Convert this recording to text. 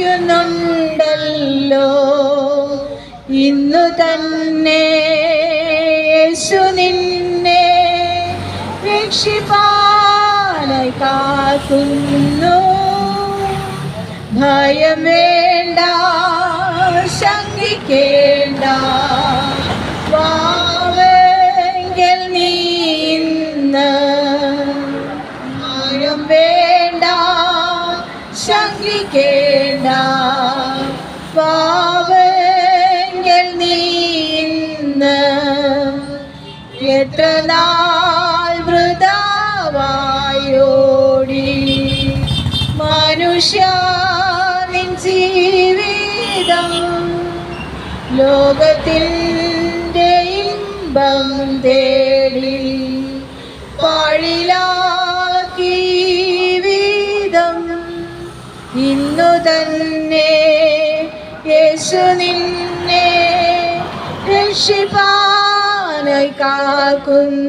ുന്നുണ്ടല്ലോ ഇന്നു തന്നെ യേശു നിന്നെ രക്ഷിപ്പാനായി കാക്കുന്നു ഭയം വേണ്ട ശങ്കിക്കേണ്ട ശങ്കിക്കേണ്ട പാവെങ്കിൽ നീ ഇന്ന് എത്ര നാൾ വൃതാവായോടി. മനുഷ്യ നിൻ ജീവിതം ലോകത്തിന്റെ ഇമ്പം തേടി. വീതം ഇന്നു തന്നെ യേശു നിന്നെ രക്ഷിപ്പാനായി കാക്കുന്നു.